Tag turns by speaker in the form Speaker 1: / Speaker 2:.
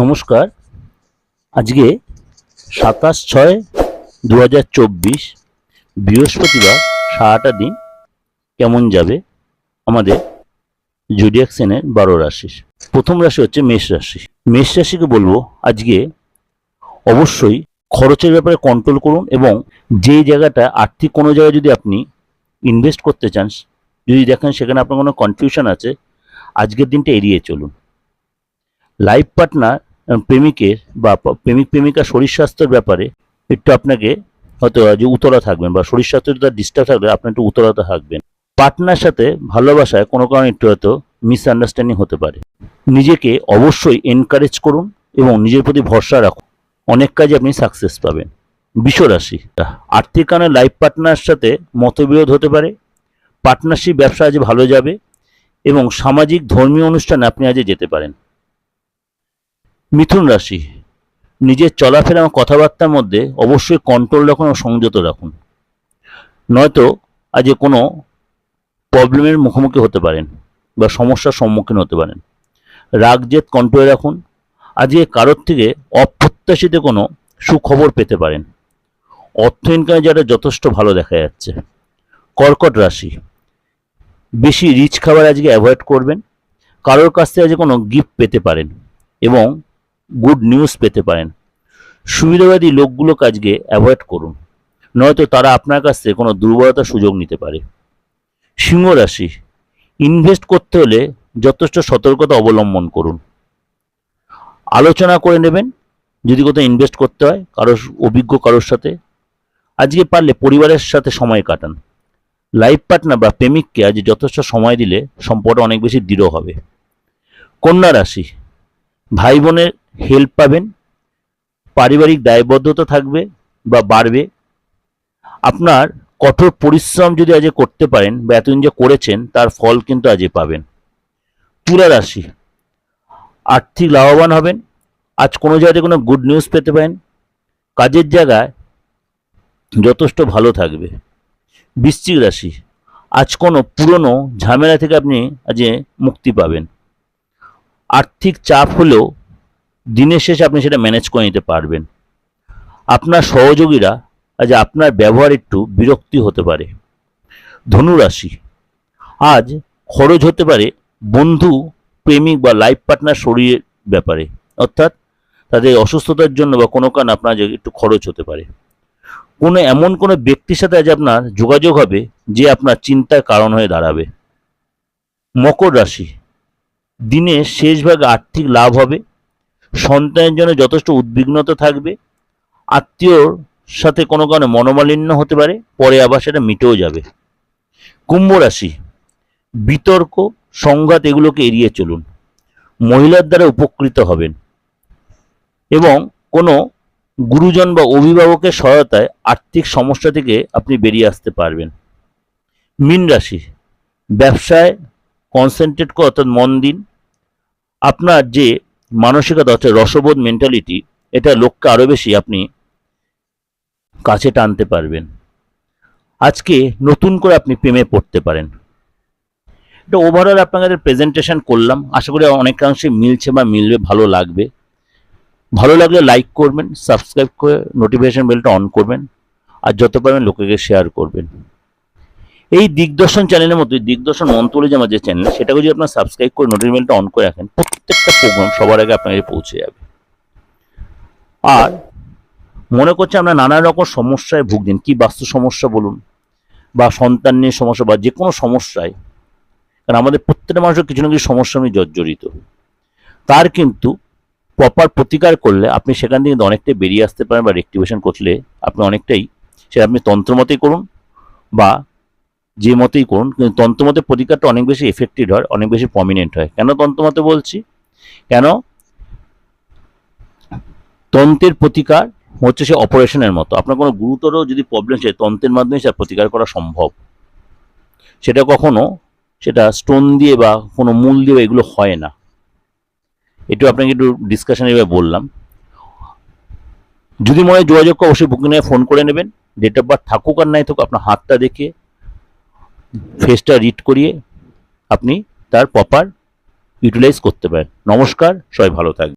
Speaker 1: নমস্কার। আজকে সাতাশ ছয় দু হাজার চব্বিশ বৃহস্পতিবার সারাটা দিন কেমন যাবে আমাদের জুডিয়াক সেনের বারো রাশি। প্রথম রাশি হচ্ছে মেষ রাশি। মেষ রাশিকে বলব আজকে অবশ্যই খরচের ব্যাপারে কন্ট্রোল করুন এবং যে জায়গাটা আর্থিক কোনো জায়গায় যদি আপনি ইনভেস্ট করতে চান, যদি দেখেন সেখানে আপনার কোনো কনফিউশন আছে, আজকের দিনটা এড়িয়ে চলুন। লাইফ পার্টনার প্রেমিকের বা প্রেমিক, প্রেমিকা শরীর স্বাস্থ্যের ব্যাপারে একটু আপনাকে হয়তো যে উতলা থাকবেন বা শরীর স্বাস্থ্য যদি ডিস্টার্ব থাকলে আপনি একটু উতলাতে থাকবেন। পার্টনার সাথে ভালোবাসায় কোনো কারণে একটু হয়তো মিসআন্ডারস্ট্যান্ডিং হতে পারে। নিজেকে অবশ্যই এনকারেজ করুন এবং নিজের প্রতি ভরসা রাখুন। অনেক কাজে আপনি সাকসেস পাবেন। বিশ্বরাশি। আর্থিক কারণে লাইফ পার্টনার সাথে মতবিরোধ হতে পারে। পার্টনারশিপ ব্যবসা আজ ভালো যাবে এবং সামাজিক ধর্মীয় অনুষ্ঠানে আপনি আজ যেতে পারেন। মিথুন রাশি, নিজের চলাফেরা এবং কথাবার্তার মধ্যে অবশ্যই কন্ট্রোল রাখুন এবং সংযত রাখুন। নয়তো আজ কোনো প্রবলেমের মুখোমুখি হতে পারেন বা সমস্যার সম্মুখীন হতে পারেন। রাগ, জেদ কন্ট্রোলে রাখুন। আজকে কারোর থেকে অপ্রত্যাশিত কোনো সুখবর পেতে পারেন। অর্থ ইনকামে যারা যথেষ্ট ভালো দেখা যাচ্ছে। কর্কট রাশি, বেশি রিচ খাবার আজকে অ্যাভয়েড করবেন। কারোর কাছ থেকে আজকে কোনো গিফট পেতে পারেন এবং গুড নিউজ পেতে পারেন। সুবিধাবাদী লোকগুলোকে আজকে অ্যাভয়েড করুন। নয়তো তারা আপনার কাছ থেকে কোনো দুর্বলতার সুযোগ নিতে পারে। সিংহ রাশি ইনভেস্ট করতে হলে যথেষ্ট সতর্কতা অবলম্বন করুন। আলোচনা করে নেবেন, যদি কোথাও ইনভেস্ট করতে হয়, কারোর অভিজ্ঞ কারোর সাথে। আজকে পারলে পরিবারের সাথে সময় কাটান। লাইফ পার্টনার বা প্রেমিককে আজ যথেষ্ট সময় দিলে সম্পর্ক অনেক বেশি দৃঢ় হবে। কন্যা রাশি ভাই বোনের হেল্প পাবেন, পারিবারিক দায়বদ্ধতা থাকবে বা বাড়বে। আপনার কঠোর পরিশ্রম যদি আজ করতে পারেন বা এতদিন যে করেছেন, তার ফল কিন্তু আজই পাবেন। তুলা রাশি, আর্থিক লাভবান হবেন। আজ কোনো জায়গায় কোনো গুড নিউজ পেতে পারেন। কাজের জায়গায় যথেষ্ট ভালো থাকবে। বৃশ্চিক রাশি, আজ কোনো পুরনো ঝামেলা থেকে আপনি আজ মুক্তি পাবেন। আর্থিক চাপ হলেও দিনের শেষে আপনি সেটা ম্যানেজ করে নিতে পারবেন। আপনার সহযোগীরা, আজ আপনার ব্যবহার একটু বিরক্তি হতে পারে। ধনুরাশি, আজ খরচ হতে পারে বন্ধু, প্রেমিক বা লাইফ পার্টনার শরীরের ব্যাপারে। অর্থাৎ তাদের অসুস্থতার জন্য বা কোনো কারণে আপনার একটু খরচ হতে পারে। কোনো এমন কোনো ব্যক্তির সাথে আজ আপনার যোগাযোগ হবে যে আপনার চিন্তার কারণ হয়ে দাঁড়াবে। মকর রাশি দিনের শেষ ভাগে আর্থিক লাভ হবে, সন্তানের জন্য যথেষ্ট উদ্বিগ্নতা থাকবে, আত্মীয়র সাথে কোনো কারণে মনোমালিন্য হতে পারে, পরে আবার সেটা মিটেও যাবে। কুম্ভ রাশি, বিতর্ক, সংঘাত এগুলোকে এড়িয়ে চলুন। মহিলার দ্বারা উপকৃত হবেন এবং কোনো গুরুজন বা অভিভাবকের সহায়তায় আর্থিক সমস্যা থেকে আপনি বেরিয়ে আসতে পারবেন। মীন রাশি, ব্যবসায় কনসেন্ট্রেট করে অর্থাৎ মন দিন। আপনার যে মানসিকতা অর্থাৎ রসবোধ মেন্টালিটি এটা লোককে আরও বেশি আপনি কাছে টানতে পারবেন। আজকে নতুন করে আপনি প্রেমে পড়তে পারেন। এটা ওভারঅল আপনাদের প্রেজেন্টেশন করলাম। আশা করি অনেকাংশে মিলছে বা মিলবে, ভালো লাগবে। ভালো লাগলে লাইক করবেন সাবস্ক্রাইব করে নোটিফিকেশন বেলটা অন করবেন। আর যত পারবেন লোকেকে শেয়ার করবেন। এই দিগদর্শন চ্যানেলের মধ্যে, দিগদর্শন মন্ত্রী যে চ্যানেল সেটাকে যদি আপনার সাবস্ক্রাইব করে নোটিফিকেশনটা অন করে রাখেন, প্রত্যেকটা প্রোগ্রাম সবার আগে আপনার কাছে পৌঁছে যাবে। আর মনে করছে আমরা নানা রকম সমস্যায় ভুগছেন, কি বাস্তু সমস্যা বলুন, বা সন্তান নিয়ে সমস্যা, বা যে কোনো সমস্যায়। কারণ আমাদের প্রত্যেকটা মানুষের কিছু না কিছু সমস্যা নিয়ে জর্জরিত। তার কিন্তু প্রপার প্রতিকার করলে আপনি সেখান থেকে অনেকটাই বেরিয়ে আসতে পারেন, বা রেক্টিভেশন করলে আপনি অনেকটাই সেটা আপনি তন্ত্রমতেই করুন, বা যে মতেই করুন, কিন্তু তন্ত্রমতে প্রতিকারটা অনেক বেশি এফেক্টিভ হয়, অনেক বেশি প্রমিনেন্ট হয়। কেন তন্ত্রমতে বলছি? কেন? তন্ত্রের প্রতিকার হচ্ছে সে অপারেশনের মতো। আপনার কোনো গুরুতর যদি প্রবলেম সে তন্ত্রের মাধ্যমে সেটা প্রতিকার করা সম্ভব। সেটা কখনো, সেটা স্টোন দিয়ে বা কোনো মূল দিয়ে এগুলো হয় না। একটু আপনাকে একটু ডিসকাশন এভাবে বললাম। যদি মনে হয় যোগাযোগ অবশ্যই বুকিং ফোন করে নেবেন। ডেট অফ বার্থ থাকুক আর নাই থাকুক, আপনার হাতটা দেখে ফেসটা রিড করিয়ে আপনি তার প্রপার ইউটিলাইজ করতে পারেন। নমস্কার সবাই ভালো থাকবেন।